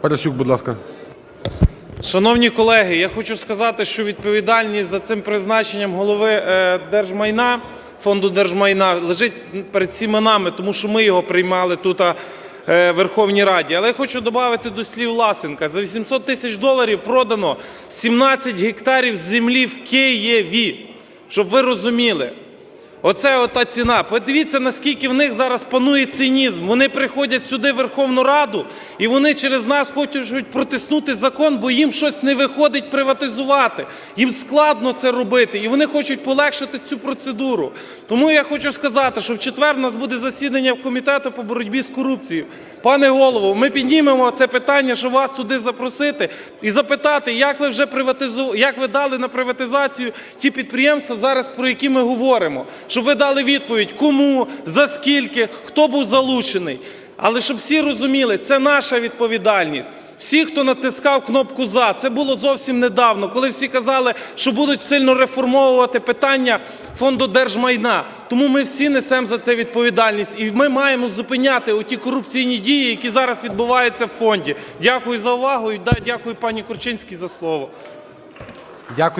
Парасюк, будь ласка. Шановні колеги, я хочу сказати, що відповідальність за цим призначенням голови е, держмайна, фонду держмайна лежить перед всіма нами, тому що ми його приймали тут е, в Верховній Раді. Але я хочу додати до слів Ласенка. За 800 тисяч доларів продано 17 гектарів землі в Києві. Щоб ви розуміли. Оце ота ціна. Подивіться, наскільки в них зараз панує цинізм. Вони приходять сюди в Верховну Раду, і вони через нас хочуть протиснути закон, бо їм щось не виходить приватизувати. Їм складно це робити, і вони хочуть полегшити цю процедуру. Тому я хочу сказати, що в четвер у нас буде засідання комітету по боротьбі з корупцією. Пане голово, ми піднімемо це питання, щоб вас туди запросити і запитати, як ви вже приватизу... як ви дали на приватизацію ті підприємства зараз, про які ми говоримо. Щоб ви дали відповідь, кому, за скільки, хто був залучений. Але щоб всі розуміли, це наша відповідальність. Всі, хто натискав кнопку за, це було зовсім недавно, коли всі казали, що будуть сильно реформовувати питання фонду держмайна. Тому ми всі несемо за це відповідальність, і ми маємо зупиняти оті корупційні дії, які зараз відбуваються в фонді. Дякую за увагу і дякую пані Курчинській за слово. Дякую.